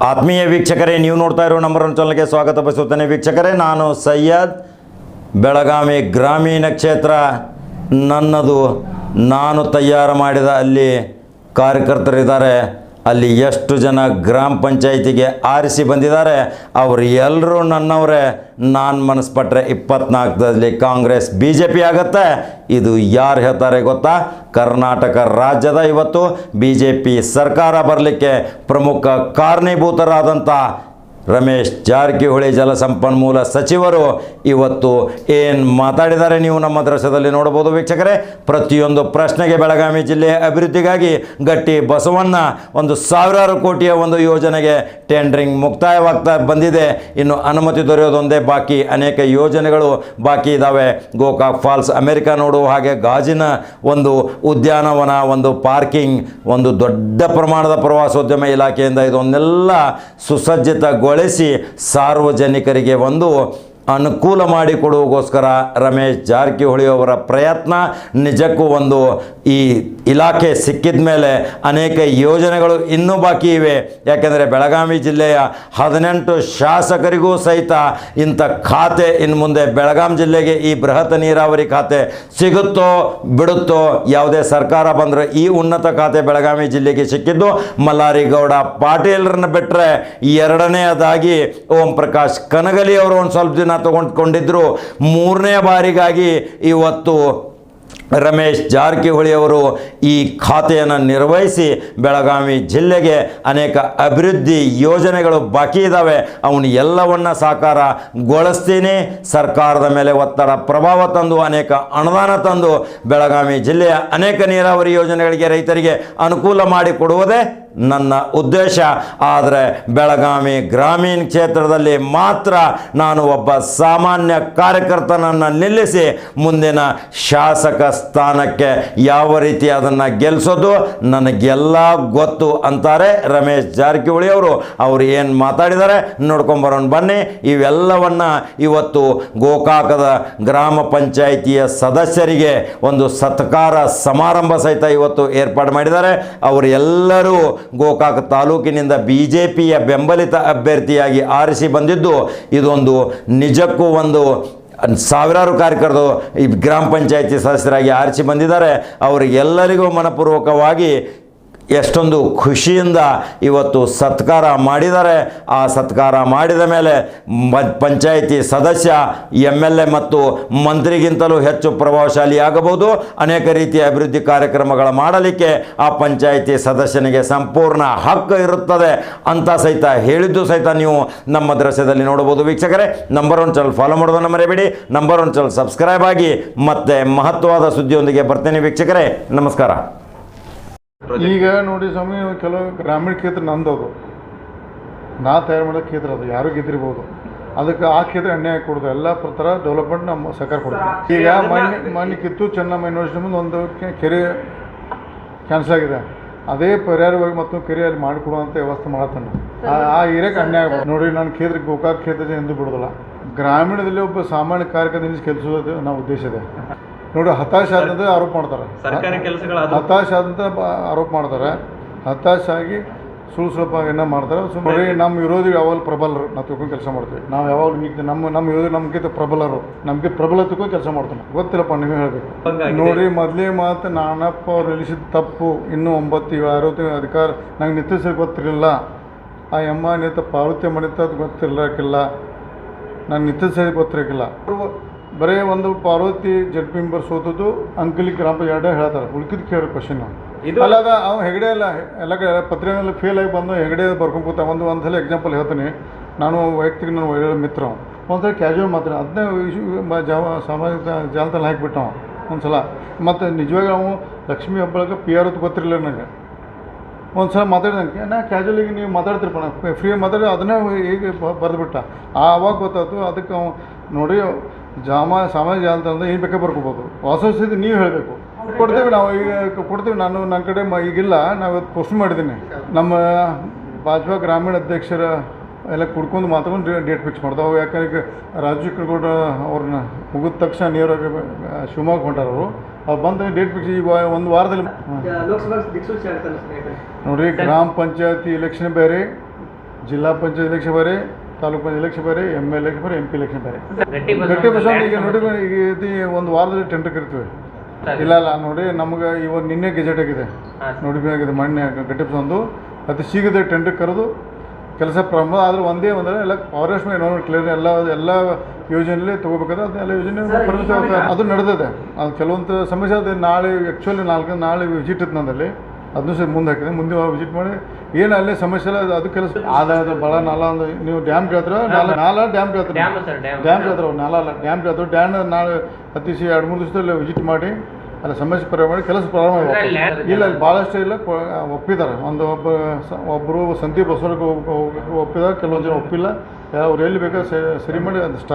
ಆತ್ಮೀಯ ವೀಕ್ಷಕರೇ, ನೀವು ನೋಡ್ತಾ ಇರೋ ನಂಬರ್ ಒನ್ ಚಾನಲ್ಗೆ ಸ್ವಾಗತ ಬಯಸುತ್ತೇನೆ ವೀಕ್ಷಕರೇ, ನಾನು ಸಯ್ಯದ್ ಬೆಳಗಾವಿ ಗ್ರಾಮೀಣ ಕ್ಷೇತ್ರ. ನನ್ನದು, ನಾನು ತಯಾರು ಮಾಡಿದ ಅಲ್ಲಿ ಕಾರ್ಯಕರ್ತರಿದ್ದಾರೆ. ಅಲ್ಲಿ ಎಷ್ಟು ಜನ ಗ್ರಾಮ ಪಂಚಾಯಿತಿಗೆ ಆರಿಸಿ ಬಂದಿದ್ದಾರೆ, ಅವರು ಎಲ್ಲರೂ ನನ್ನವರೇ. ನಾನು ಮನಸ್ಪಟ್ಟರೆ ಇಪ್ಪತ್ನಾಲ್ಕದಲ್ಲಿ ಕಾಂಗ್ರೆಸ್ ಬಿ ಜೆ ಪಿ ಆಗುತ್ತೆ. ಇದು ಯಾರು ಹೇಳ್ತಾರೆ ಗೊತ್ತಾ? ಕರ್ನಾಟಕ ರಾಜ್ಯದ ಇವತ್ತು. ಬಿ ಜೆ ಪಿ ಸರ್ಕಾರ ಬರಲಿಕ್ಕೆ ಪ್ರಮುಖ ಕಾರಣೀಭೂತರಾದಂಥ ರಮೇಶ್ ಜಾರಕಿಹೊಳಿ ಜಲಸಂಪನ್ಮೂಲ ಸಚಿವರು ಇವತ್ತು ಏನು ಮಾತಾಡಿದ್ದಾರೆ ನೀವು ನಮ್ಮ ದೃಶ್ಯದಲ್ಲಿ ನೋಡಬಹುದು ವೀಕ್ಷಕರೇ? ಪ್ರತಿಯೊಂದು ಪ್ರಶ್ನೆಗೆ ಬೆಳಗಾವಿ ಜಿಲ್ಲೆಯ ಅಭಿವೃದ್ಧಿಗಾಗಿ ಗಟ್ಟಿ ಬಸವಣ್ಣ ಒಂದು ಸಾವಿರಾರು ಕೋಟಿಯ ಒಂದು ಯೋಜನೆಗೆ ಟೆಂಡರಿಂಗ್ ಮುಕ್ತಾಯವಾಗ್ತಾ ಬಂದಿದೆ. ಇನ್ನು ಅನುಮತಿ ದೊರೆಯೋದೊಂದೇ ಬಾಕಿ ಅನೇಕ ಯೋಜನೆಗಳು ಬಾಕಿ ಇದ್ದಾವೆ ಗೋಕಾಕ್ ಫಾಲ್ಸ್ ಅಮೆರಿಕ ನೋಡು ಹಾಗೆ ಗಾಜಿನ ಒಂದು ಉದ್ಯಾನವನ, ಒಂದು ಪಾರ್ಕಿಂಗ್, ಒಂದು ದೊಡ್ಡ ಪ್ರಮಾಣದ ಪ್ರವಾಸೋದ್ಯಮ ಇಲಾಖೆಯಿಂದ ಇದೊಂದೆಲ್ಲ ಸುಸಜ್ಜಿತಗೊಳಿಸಿ ಸಾರ್ವಜನಿಕರಿಗೆ ಒಂದು ಅನುಕೂಲ ಮಾಡಿಕೊಡುವಗೋಸ್ಕರ ರಮೇಶ್ ಜಾರಕಿಹೊಳಿ ಅವರ ಪ್ರಯತ್ನ ನಿಜಕ್ಕೂ ಒಂದು ಈ ಇಲಾಖೆ ಸಿಕ್ಕಿದ ಮೇಲೆ ಅನೇಕ ಯೋಜನೆಗಳು ಇನ್ನೂ ಬಾಕಿ ಇವೆ. ಯಾಕೆಂದರೆ ಬೆಳಗಾವಿ ಜಿಲ್ಲೆಯ ಹದಿನೆಂಟು ಶಾಸಕರಿಗೂ ಸಹಿತ ಇಂಥ ಖಾತೆ ಇನ್ನು ಮುಂದೆ ಬೆಳಗಾವಿ ಜಿಲ್ಲೆಗೆ ಈ ಬೃಹತ್ ನೀರಾವರಿ ಖಾತೆ ಸಿಗುತ್ತೋ ಬಿಡುತ್ತೋ ಯಾವುದೇ ಸರ್ಕಾರ ಬಂದರೂ ಈ ಉನ್ನತ ಖಾತೆ ಬೆಳಗಾವಿ ಜಿಲ್ಲೆಗೆ ಸಿಕ್ಕಿದ್ದು ಮಲ್ಲಾರಿಗೌಡ ಪಾಟೀಲ್ರನ್ನ ಬಿಟ್ಟರೆ ಎರಡನೆಯದಾಗಿ ಓಂ ಪ್ರಕಾಶ್ ಕನಗಲಿ ಅವರು ಒಂದು ಸ್ವಲ್ಪ ದಿನ ತಗೊಂಡ್ಕೊಂಡಿದ್ರು. ಮೂರನೇ ಬಾರಿಗಾಗಿ ಇವತ್ತು ರಮೇಶ್ ಜಾರಕಿಹೊಳಿ ಅವರು ಈ ಖಾತೆಯನ್ನು ನಿರ್ವಹಿಸಿ ಬೆಳಗಾವಿ ಜಿಲ್ಲೆಗೆ ಅನೇಕ ಅಭಿವೃದ್ಧಿ ಯೋಜನೆಗಳು ಬಾಕಿ ಇದ್ದಾವೆ ಅವನು ಎಲ್ಲವನ್ನ ಸಾಕಾರಗೊಳಿಸ್ತೀನಿ. ಸರ್ಕಾರದ ಮೇಲೆ ಒತ್ತಡ ಪ್ರಭಾವ ತಂದು, ಅನೇಕ ಅನುದಾನ ತಂದು ಬೆಳಗಾವಿ ಜಿಲ್ಲೆಯ ಅನೇಕ ನೀರಾವರಿ ಯೋಜನೆಗಳಿಗೆ ರೈತರಿಗೆ ಅನುಕೂಲ ಮಾಡಿಕೊಡುವುದೇ ನನ್ನ ಉದ್ದೇಶ. ಆದರೆ ಬೆಳಗಾವಿ ಗ್ರಾಮೀಣ ಕ್ಷೇತ್ರದಲ್ಲಿ ಮಾತ್ರ ನಾನು ಒಬ್ಬ ಸಾಮಾನ್ಯ ಕಾರ್ಯಕರ್ತನನ್ನು ನಿಲ್ಲಿಸಿ ಮುಂದಿನ ಶಾಸಕ ಸ್ಥಾನಕ್ಕೆ ಯಾವ ರೀತಿ ಅದನ್ನು ಗೆಲ್ಲಿಸೋದು ನನಗೆಲ್ಲ ಗೊತ್ತು ಅಂತಾರೆ ರಮೇಶ್ ಜಾರಕಿಹೊಳಿ ಅವರು. ಅವರು ಏನು ಮಾತಾಡಿದ್ದಾರೆ ನೋಡ್ಕೊಂಬರೋಣ ಬನ್ನಿ. ಇವೆಲ್ಲವನ್ನು ಇವತ್ತು ಗೋಕಾಕದ ಗ್ರಾಮ ಪಂಚಾಯಿತಿಯ ಸದಸ್ಯರಿಗೆ ಒಂದು ಸತ್ಕಾರ ಸಮಾರಂಭ ಸಹಿತ ಇವತ್ತು ಏರ್ಪಾಡು ಮಾಡಿದ್ದಾರೆ. ಅವರೆಲ್ಲರೂ ಗೋಕಾಕ ತಾಲೂಕಿನಿಂದ ಬಿ ಜೆ ಪಿಯ ಬೆಂಬಲಿತ ಅಭ್ಯರ್ಥಿಯಾಗಿ ಆರಿಸಿ ಬಂದಿದ್ದು ಇದೊಂದು ನಿಜಕ್ಕೂ ಒಂದು ಸಾವಿರಾರು ಕಾರ್ಯಕರ್ತರು ಈ ಗ್ರಾಮ ಪಂಚಾಯತಿ ಸದಸ್ಯರಾಗಿ ಆರಿಸಿ ಬಂದಿದ್ದಾರೆ. ಅವರಿಗೆಲ್ಲರಿಗೂ ಮನಪೂರ್ವಕವಾಗಿ ಎಷ್ಟೊಂದು ಖುಷಿಯಿಂದ ಇವತ್ತು ಸತ್ಕಾರ ಮಾಡಿದರೆ ಆ ಸತ್ಕಾರ ಮಾಡಿದ ಮೇಲೆ ಪಂಚಾಯಿತಿ ಸದಸ್ಯ ಎಂ ಎಲ್ ಎ ಮತ್ತು ಮಂತ್ರಿಗಿಂತಲೂ ಹೆಚ್ಚು ಪ್ರಭಾವಶಾಲಿ ಆಗಬಹುದು. ಅನೇಕ ರೀತಿಯ ಅಭಿವೃದ್ಧಿ ಕಾರ್ಯಕ್ರಮಗಳ ಮಾಡಲಿಕ್ಕೆ ಆ ಪಂಚಾಯಿತಿ ಸದಸ್ಯನಿಗೆ ಸಂಪೂರ್ಣ ಹಕ್ಕು ಇರುತ್ತದೆ ಅಂತ ಸಹಿತ ಹೇಳಿದ್ದು ಸಹಿತ ನೀವು ನಮ್ಮ ದೃಶ್ಯದಲ್ಲಿ ನೋಡಬಹುದು. ವೀಕ್ಷಕರೇ, ನಂಬರ್ ಒನ್ ಚಾನಲ್ ಫಾಲೋ ಮಾಡೋದನ್ನು ಮರೆಯಬೇಡಿ. ನಂಬರ್ ಒನ್ ಚಾನಲ್ ಸಬ್ಸ್ಕ್ರೈಬ್ ಆಗಿ ಮತ್ತೆ ಮಹತ್ವವಾದ ಸುದ್ದಿಯೊಂದಿಗೆ ಬರ್ತೇನೆ ವೀಕ್ಷಕರೇ. ನಮಸ್ಕಾರ. ಈಗ ನೋಡಿ ಸ್ವಾಮಿ ಕೆಲವು ಗ್ರಾಮೀಣ ಕ್ಷೇತ್ರ ನಂದು ಅದು ನಾ ತಯಾರು ಮಾಡೋ ಕ್ಷೇತ್ರ ಅದು ಯಾರು ಗೆದ್ದಿರ್ಬೋದು. ಅದಕ್ಕೆ ಆ ಕ್ಷೇತ್ರ ಅನ್ಯಾಯ ಕೊಡೋದು ಎಲ್ಲ ಥರ ಡೆವಲಪ್ಮೆಂಟ್ ನಮ್ಮ ಸರ್ಕಾರ ಕೊಡ್ತೀವಿ ಈಗ ಮೊನ್ನೆ ಮೊನ್ನೆ ಕಿತ್ತು ಚೆನ್ನಮ್ಮ ಯೂನಿವರ್ಸಿಟಿ ಮುಂದೆ ಒಂದು ಕೆರೆ ಕ್ಯಾನ್ಸಲ್ ಆಗಿದೆ. ಅದೇ ಪರಿಹಾರವಾಗಿ ಮತ್ತೊಂದು ಕೆರೆ ಅಲ್ಲಿ ಮಾಡಿಕೊಡುವಂಥ ವ್ಯವಸ್ಥೆ ಮಾಡತ್ತಾನೆ. ಆ- ಆ ಏರಿಯಾಕ್ಕೆ ಅನ್ಯಾಯ ಆಗ್ಬೋದು ನೋಡಿ ನಾನು ಕ್ಷೇತ್ರ ಗೋಕಾಕ್ ಕ್ಷೇತ್ರ ಎಂದು ಬಿಡೋದಿಲ್ಲ. ಗ್ರಾಮೀಣದಲ್ಲಿ ಒಬ್ಬ ಸಾಮಾನ್ಯ ಕಾರ್ಯಕರ್ತ ಕೆಲಸ ನಾವು ಉದ್ದೇಶ ಇದೆ. ನೋಡಿ ಹತಾಶ ಆದಂತ ಆರೋಪ ಮಾಡ್ತಾರೆ. ಸರ್ಕಾರಿ ಕೆಲಸಗಳ ಹತಾಶ ಆದಂತ ಆರೋಪ ಮಾಡ್ತಾರೆ. ಹತಾಶ ಆಗಿ ಸುಳ್ಳು ಸ್ವಲ್ಪ ಏನೋ ಮಾಡ್ತಾರೆ. ಸುಮ್ಮನೆ ನಮ್ಮ ವಿರೋಧಿ ಯಾವಾಗ ಪ್ರಬಲರು. ನಾವು ತಿಳ್ಕೊಂಡು ಕೆಲಸ ಮಾಡ್ತೀವಿ. ನಾವು ಯಾವಾಗಲೂ ಈಗ ನಮ್ಮ ನಮ್ಮ ವಿರೋಧಿ ನಮ್ಗಿಂತ ಪ್ರಬಲರು. ನಮಗೆ ಪ್ರಬಲ ತಿಳ್ಕೊಂಡು ಕೆಲಸ ಮಾಡ್ತಾನೆ ಗೊತ್ತಿಲ್ಲಪ್ಪ ನೀವೇ ಹೇಳಬೇಕು. ನೋಡಿ ಮೊದಲೇ ಮಾತು ನಾನಪ್ಪ ಅವ್ರು ನಿಲ್ಲಿಸಿದ ತಪ್ಪು. ಇನ್ನೂ ಒಂಬತ್ತು ಅರವತ್ತು ಅಧಿಕಾರ ನಂಗೆ ನಿಂತಿಸಿ ಗೊತ್ತಿರಲಿಲ್ಲ. ಆ ಎಮ್ಮ ನಿಂತ ಪಾವತಿ ಮಾಡಿತ್ತ ಅದು ಗೊತ್ತಿರಲಿಕ್ಕಿಲ್ಲ. ನಾನು ನಿಂತಿಸಿ ಗೊತ್ತಿರಕ್ಕಿಲ್ಲ ಬರೀ ಒಂದು ಪಾರ್ವತಿ ಜಡ್ ಮೆಂಬರ್ ಸೋತದ್ದು ಅಂಕಲಿ ಗ್ರಾಮ ಎರಡೇ ಹೇಳ್ತಾರೆ. ಉಳ್ಕಿದ್ ಕೇಳಿ ಕ್ವಶನ್ ಇದು- ಅಲ್ಲ ಅವ್ನು ಅವ ಹೆಗಡೆ ಎಲ್ಲ ಎಲ್ಲ ಕಡೆ ಪತ್ರಿಕೆಯಲ್ಲಿ ಫೇಲ್ ಆಗಿ ಬಂದು ಹೆಗಡೆ ಬರ್ಕೊಂಡು ಕೂತ ಒಂದು ಒಂದು ಸಲ ಎಕ್ಸಾಂಪಲ್ ಹೇಳ್ತೀನಿ. ನಾನು ವೈಯಕ್ತಿಕ ನನ್ನ ಒಳ್ಳೆಯ ಮಿತ್ರ. ಒಂದ್ಸಲ ಒಂದು ಸಲ ಕ್ಯಾಶುವಲ್ ಮಾತ್ರ ಅದನ್ನೇ ಜಾವ ಸಾಮಾಜಿಕ ಜಾಲತಾಣ ಹಾಕಿಬಿಟ್ಟ ಒಂದು ಸಲ ಮತ್ತು ನಿಜವಾಗಿ ಅವನು ಲಕ್ಷ್ಮೀ ಹಬ್ಬಳಕ್ಕೆ ಪಿ ಆರ್ ಗೊತ್ತಿರಲಿಲ್ಲ ನನಗೆ ಒಂದು ಸಲ ಮಾತಾಡಿದಂಗೆ ನಾ ಕ್ಯಾಶುವಲಿಗೆ ನೀವು ಮಾತಾಡ್ತಿರ್ಪಣ ಫ್ರೀ ಮಾತಾಡಿ ಅದನ್ನೇ ಈಗ ಬರೆದ್ಬಿಟ್ಟ. ಆವಾಗ ಗೊತ್ತಾಯ್ತು. ಅದಕ್ಕೆ ನೋಡಿ ಜಾಮ ಸಾಮಾಜಿಕ ಜಾಲತಾಣದ ಏನು ಬೇಕಾ ಬರ್ಕೋಬೋದು. ವಾಸ್ತವಿಸಿದ್ದು ನೀವು ಹೇಳಬೇಕು. ಕೊಡ್ತೇವೆ ನಾವು ಈಗ ಕೊಡ್ತೇವೆ ನಾನು ನನ್ನ ಕಡೆ ಮ ಈಗಿಲ್ಲ ನಾವು ಪೋಸ್ಟ್ ಮಾಡಿದ್ದೀನಿ. ನಮ್ಮ ಭಾಜಪಾ ಗ್ರಾಮೀಣ ಅಧ್ಯಕ್ಷರ ಎಲ್ಲ ಕುಡ್ಕೊಂಡು ಮಾತಾಡ್ಕೊಂಡು ಡೇಟ್ ಫಿಕ್ಸ್ ಮಾಡ್ತಾವೆ ಯಾಕಂದ್ರೆ ಈಗ ರಾಜೀವ್ ಕರ್ಗೌಡ ಅವ್ರನ್ನ ಮುಗಿದ ತಕ್ಷಣ ನೇರವಾಗಿ ಶಿವಮೊಗ್ಗ ಹೊಂಟಾರ ಅವರು. ಅವ್ರು ಬಂದ ಡೇಟ್ ಫಿಕ್ಸ್ ಈಗ ಒಂದು ವಾರದಲ್ಲಿ ನೋಡ್ರಿ ಗ್ರಾಮ ಪಂಚಾಯತಿ ಎಲೆಕ್ಷನ್ ಬೇರೆ ಜಿಲ್ಲಾ ಪಂಚಾಯತ್ ಎಲೆಕ್ಷನ್ ಬೇರೆ ತಾಲೂಕು ಪಂಚಾಯತ್ ಎಲೆಕ್ಷನ್ ಬೇರೆ ಎಂ ಎಲ್ ಎಲೆಕ್ಷನ್ ಬೇರೆ ಎಂ ಪಿ ಎಲೆಕ್ಷನ್ ಬೇರೆ. ಗಟ್ಟಿ ಬಸವಣ್ಣ ಈಗ ನೋಡಿ ಈಗ ಒಂದು ವಾರದಲ್ಲಿ ಟೆಂಡರ್ ಕರಿತೀವಿ ಇಲ್ಲ ಇಲ್ಲ ನೋಡಿ ನಮ್ಗೆ ಇವಾಗ ನಿನ್ನೆ ಗೆಜೆಟ್ ಆಗಿದೆ. ನೋಡಿ ನೋಟಿಫಿಕೇಶನ್ ಆಗಿದೆ ಮೊನ್ನೆ ಗಟ್ಟಿ ಬಸವಂದು ಅತಿ ಶೀಘ್ರದ ಟೆಂಡರ್ ಕರೆದು ಕೆಲಸ ಪ್ರಾರಂಭ ಆದರೆ ಒಂದೇ ಒಂದರೆ ಎಲ್ಲ ಫಾರೆಸ್ಟ್ ಕ್ಲಿಯರ್ ಎಲ್ಲ ಎಲ್ಲ ಯೋಜನೆಯಲ್ಲಿ ತೊಗೋಬೇಕಾದ್ರೆ ಅದನ್ನೆಲ್ಲ ಯೋಜನೆ ಪರಿಮಿತ. ಅದು ನಡೆದಿದೆ. ಅದು ಕೆಲವೊಂದು ಸಮಸ್ಯೆ ಅದು ನಾಳೆ ಆ್ಯಕ್ಚುಲಿ ನಾಲ್ಕು ನಾಳೆ ವಿಸಿಟ್ ಇತ್ತು ನನ್ನಲ್ಲಿ ಅದನ್ನು ಸಹ ಮುಂದೆ ಹಾಕಿದೆ. ಮುಂದೆ ವಿಸಿಟ್ ಮಾಡಿ. ಏನು ಅಲ್ಲೇ ಸಮಸ್ಯೆ ಇಲ್ಲ ಅದು- ಕೆಲಸ. ಆದಾಯದ ಬಳ ನಾಲ ಒಂದು ನೀವು ಡ್ಯಾಮ್ ಕೇಳ್ತಾರ? ನಾಲ ನಾಲ ಡ್ಯಾಮ್ ಕೇಳ್ತಾರೆ? ಡ್ಯಾಮ್ ಸರ್ ಕೇಳ್ತಾರೆ? ನಾಲ ಅಲ್ಲ ಡ್ಯಾಮ್ ಕೇಳ್ತಾರೆ? ಡ್ಯಾಮ್ ನಾಳೆ ಅತಿಶಯ ಎರಡು ಮೂರು ದಿವಸದಲ್ಲಿ ವಿಸಿಟ್ ಮಾಡಿ ಅಲ್ಲ ಸಮಸ್ಯೆ ಪರಿಹಾರ ಮಾಡಿ ಕೆಲಸ ಪ್ರಾರಂಭ. ಇಲ್ಲ ಅಲ್ಲಿ ಭಾಳಷ್ಟು ಇಲ್ಲ ಒಪ್ಪಿದ್ದಾರೆ. ಒಂದು ಒಬ್ಬ ಒಬ್ಬರು ಸಂದೀಪ್ ಬಸವರಿಗೆ ಒಪ್ಪಿದ್ದಾರೆ ಕೆಲವೊಂದು ಜನ ಒಪ್ಪಿಲ್ಲ. ಅವ್ರು ಎಲ್ಲಿ ಬೇಕಾದ್ರೆ ಸರಿ ಮಾಡಿ ಅದು ಸ್ಟಾರ್ಟ್